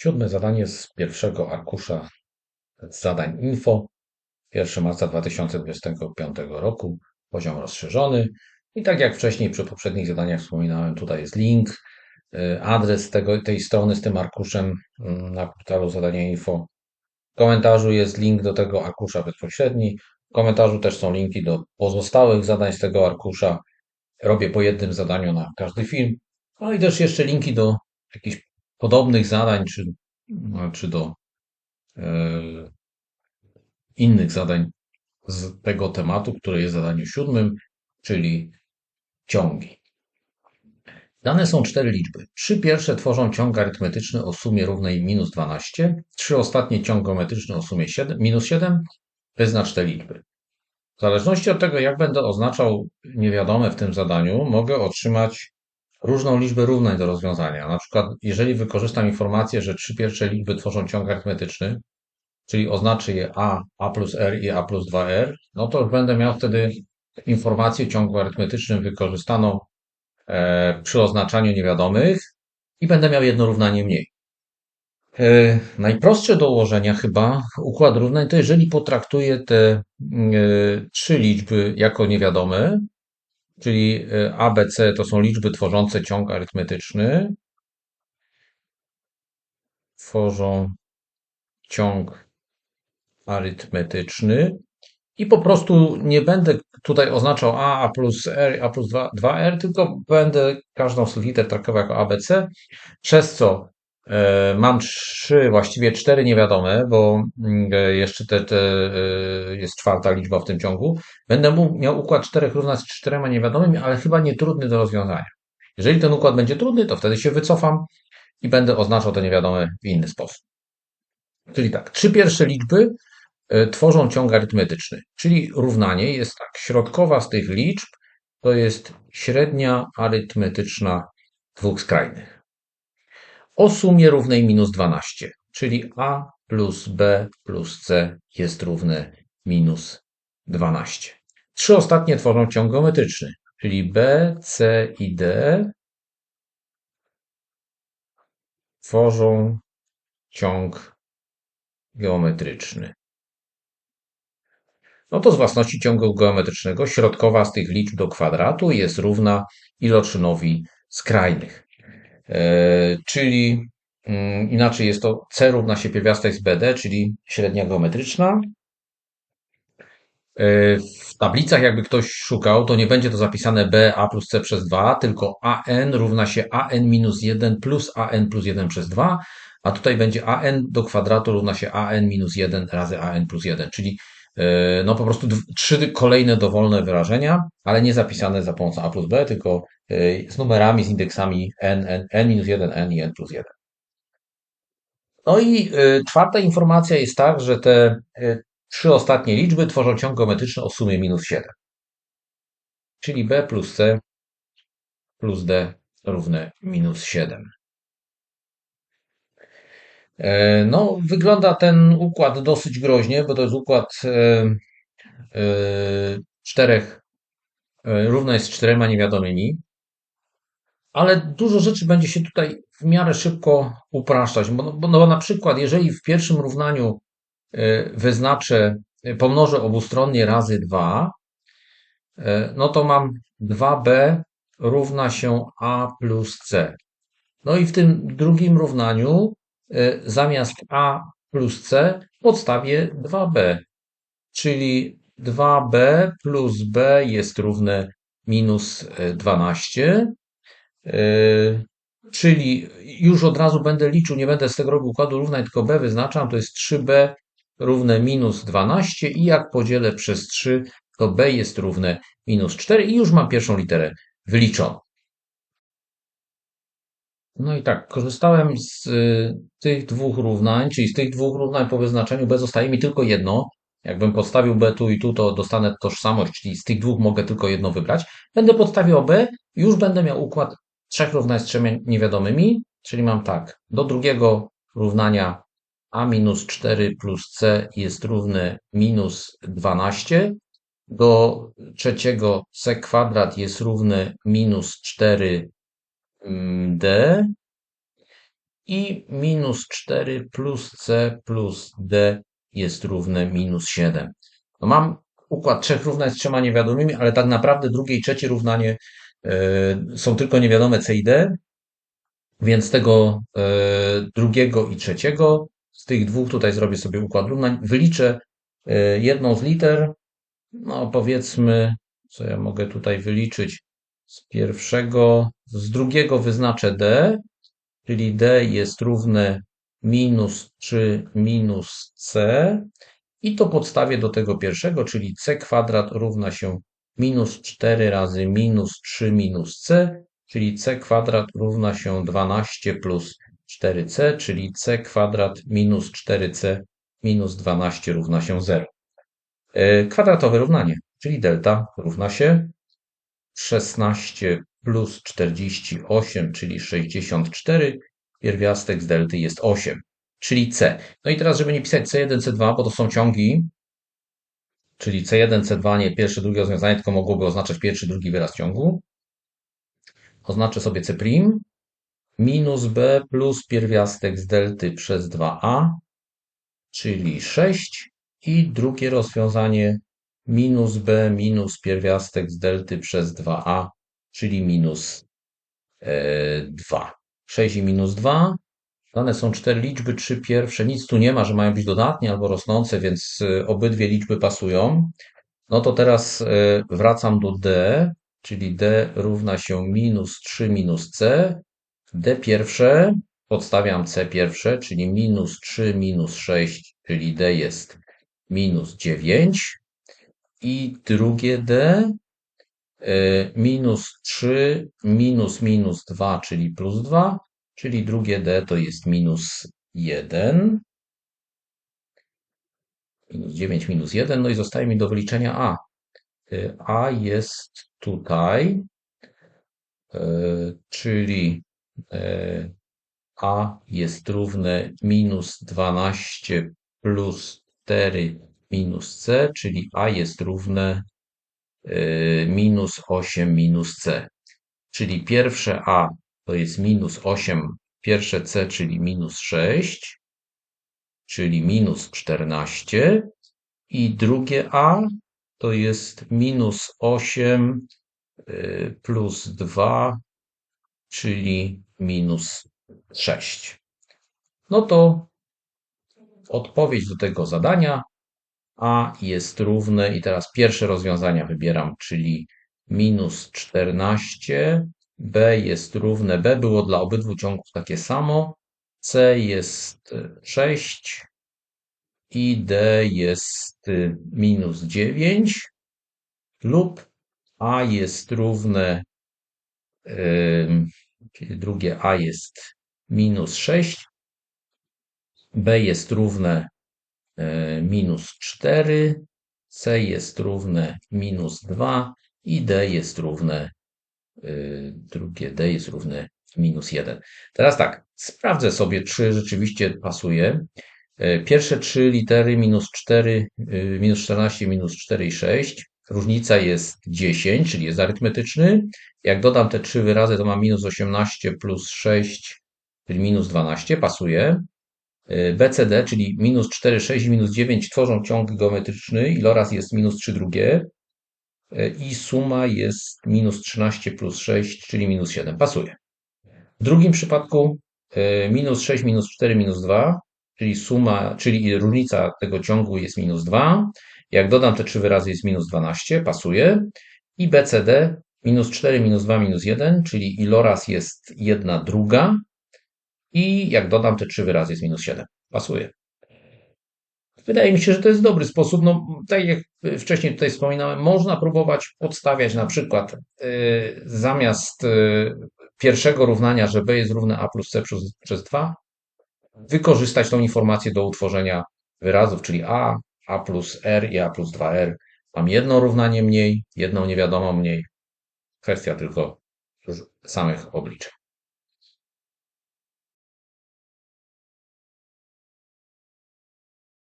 Siódme zadanie z pierwszego arkusza zadań info. 1 marca 2025 roku. Poziom rozszerzony. I tak jak wcześniej przy poprzednich zadaniach wspominałem, tutaj jest link, y, adres tego, tej strony z tym arkuszem mm, na portalu zadania info. W komentarzu jest link do tego arkusza bezpośredni. W komentarzu też są linki do pozostałych zadań z tego arkusza. Robię po jednym zadaniu na każdy film. No i też jeszcze linki do jakichś podobnych zadań, czy, no, czy do e, innych zadań z tego tematu, które jest zadaniu siódmym, czyli ciągi. Dane są cztery liczby. Trzy pierwsze tworzą ciąg arytmetyczny o sumie równej minus 12, trzy ostatnie ciąg geometryczny o sumie 7, minus 7. Wyznacz te liczby. W zależności od tego, jak będę oznaczał niewiadome w tym zadaniu, mogę otrzymać różną liczbę równań do rozwiązania. Na przykład, jeżeli wykorzystam informację, że trzy pierwsze liczby tworzą ciąg arytmetyczny, czyli oznaczę je a, a plus r i a plus 2r, no to już będę miał wtedy informację ciągu arytmetycznym wykorzystaną e, przy oznaczaniu niewiadomych i będę miał jedno równanie mniej. E, najprostsze do ułożenia chyba układ równań to jeżeli potraktuję te e, trzy liczby jako niewiadome, czyli e, A, B, C to są liczby tworzące ciąg arytmetyczny. Tworzą ciąg arytmetyczny i po prostu nie będę tutaj oznaczał A, A plus R, A plus 2, 2R, tylko będę każdą z liter traktował jako ABC, przez co mam trzy, właściwie cztery niewiadome, bo mm, e, jeszcze te, te, e, jest czwarta liczba w tym ciągu. Będę miał układ czterech równa z czterema niewiadomymi, ale chyba nie trudny do rozwiązania. Jeżeli ten układ będzie trudny, to wtedy się wycofam i będę oznaczał te niewiadome w inny sposób. Czyli tak, trzy pierwsze liczby tworzą ciąg arytmetyczny, czyli równanie jest tak, środkowa z tych liczb to jest średnia arytmetyczna dwóch skrajnych o sumie równej minus 12, czyli a plus b plus c jest równe minus 12. Trzy ostatnie tworzą ciąg geometryczny, czyli b, c i d tworzą ciąg geometryczny. No to z własności ciągu geometrycznego środkowa z tych liczb do kwadratu jest równa iloczynowi skrajnych. E, czyli mm, inaczej jest to C równa się pierwiastek z BD, czyli średnia geometryczna. E, w tablicach, jakby ktoś szukał, to nie będzie to zapisane B A plus C przez 2, tylko AN równa się AN minus 1 plus AN plus 1 przez 2, a tutaj będzie AN do kwadratu równa się AN minus 1 razy AN plus 1, czyli no po prostu trzy kolejne dowolne wyrażenia, ale nie zapisane za pomocą A plus B, tylko z numerami, z indeksami n, n, n minus 1, n i n plus 1. No i y, czwarta informacja jest tak, że te trzy ostatnie liczby tworzą ciąg geometryczny o sumie minus 7. Czyli b plus c plus d równe minus 7. E, no, wygląda ten układ dosyć groźnie, bo to jest układ e, e, czterech, równa jest czterema niewiadomymi ale dużo rzeczy będzie się tutaj w miarę szybko upraszczać. Bo, bo, no, bo na przykład, jeżeli w pierwszym równaniu wyznaczę, pomnożę obustronnie razy 2, e, no to mam 2b równa się a plus c. No i w tym drugim równaniu zamiast a plus c podstawię 2b, czyli 2b plus b jest równe minus 12, Yy, czyli już od razu będę liczył, nie będę z tego robił układu równań, tylko b wyznaczam, to jest 3b równe minus 12 i jak podzielę przez 3, to b jest równe minus 4 i już mam pierwszą literę wyliczoną. No i tak, korzystałem z y, tych dwóch równań, czyli z tych dwóch równań po wyznaczeniu b zostaje mi tylko jedno. Jakbym podstawił b tu i tu, to dostanę tożsamość, czyli z tych dwóch mogę tylko jedno wybrać. Będę podstawiał b, już będę miał układ trzech równań z trzema niewiadomymi, czyli mam tak, do drugiego równania a minus 4 plus c jest równe minus 12, do trzeciego c kwadrat jest równe minus 4d i minus 4 plus c plus d jest równe minus 7. No mam układ trzech równań z trzema niewiadomymi, ale tak naprawdę drugie i trzecie równanie y, są tylko niewiadome c i d, więc tego y, drugiego i trzeciego z tych dwóch tutaj zrobię sobie układ równań, wyliczę y, jedną z liter, no powiedzmy, co ja mogę tutaj wyliczyć z pierwszego, z drugiego wyznaczę d, czyli d jest równe minus 3 minus c i to podstawię do tego pierwszego, czyli c kwadrat równa się minus 4 razy minus 3 minus c, czyli c kwadrat równa się 12 plus 4c, czyli c kwadrat minus 4c minus 12 równa się 0. E, kwadratowe równanie, czyli delta równa się 16 plus 48, czyli 64. Pierwiastek z delty jest 8, czyli C. No i teraz, żeby nie pisać C1, C2, bo to są ciągi, czyli C1, C2, nie pierwsze, drugie rozwiązanie, tylko mogłoby oznaczać pierwszy, drugi wyraz ciągu. Oznaczę sobie C' minus B plus pierwiastek z delty przez 2a, czyli 6 i drugie rozwiązanie minus b minus pierwiastek z delty przez 2a, czyli minus 2. E, 6 i minus 2. Dane są cztery liczby, trzy pierwsze. Nic tu nie ma, że mają być dodatnie albo rosnące, więc e, obydwie liczby pasują. No to teraz e, wracam do d, czyli d równa się minus 3 minus c. d pierwsze podstawiam c pierwsze, czyli minus 3 minus 6, czyli d jest minus 9 i drugie D e, minus 3 minus minus 2, czyli plus 2, czyli drugie D to jest minus 1. Minus 9 minus 1, no i zostaje mi do wyliczenia A. E, A jest tutaj, e, czyli A jest równe minus 12 plus 4 minus c, czyli a jest równe y, minus 8 minus c. Czyli pierwsze a to jest minus 8, pierwsze c, czyli minus 6, czyli minus 14 i drugie a to jest minus 8 y, plus 2, czyli minus 6. No to odpowiedź do tego zadania a jest równe. I teraz pierwsze rozwiązania wybieram, czyli minus 14, b jest równe, b było dla obydwu ciągów takie samo, c jest 6 i d jest minus 9 lub a jest równe, czyli drugie a jest minus 6, b jest równe minus 4, C jest równe minus 2 i D jest równe, e, drugie D jest równe minus 1. Teraz tak, sprawdzę sobie, czy rzeczywiście pasuje. E, pierwsze trzy litery minus 4, minus 14, minus 4 i 6. Różnica jest 10, czyli jest arytmetyczny. Jak dodam te trzy wyrazy, to mam minus 18 plus 6, czyli minus 12. Pasuje. BCD, czyli minus 4, 6 i minus 9 tworzą ciąg geometryczny, iloraz jest minus 3 drugie i suma jest minus 13 plus 6, czyli minus 7. Pasuje. W drugim przypadku e, minus 6, minus 4, minus 2, czyli suma, czyli różnica tego ciągu jest minus 2. Jak dodam te trzy wyrazy jest minus 12, pasuje. I BCD minus 4, minus 2, minus 1, czyli iloraz jest 1 druga, i jak dodam te trzy wyrazy jest minus 7. Pasuje. Wydaje mi się, że to jest dobry sposób. No, tak jak wcześniej tutaj wspominałem, można próbować podstawiać na przykład yy, zamiast yy, pierwszego równania, że b jest równe a plus c przez, przez 2, wykorzystać tą informację do utworzenia wyrazów, czyli a, a plus r i a plus 2r. Mam jedno równanie mniej, jedną niewiadomą mniej. Kwestia tylko samych obliczeń.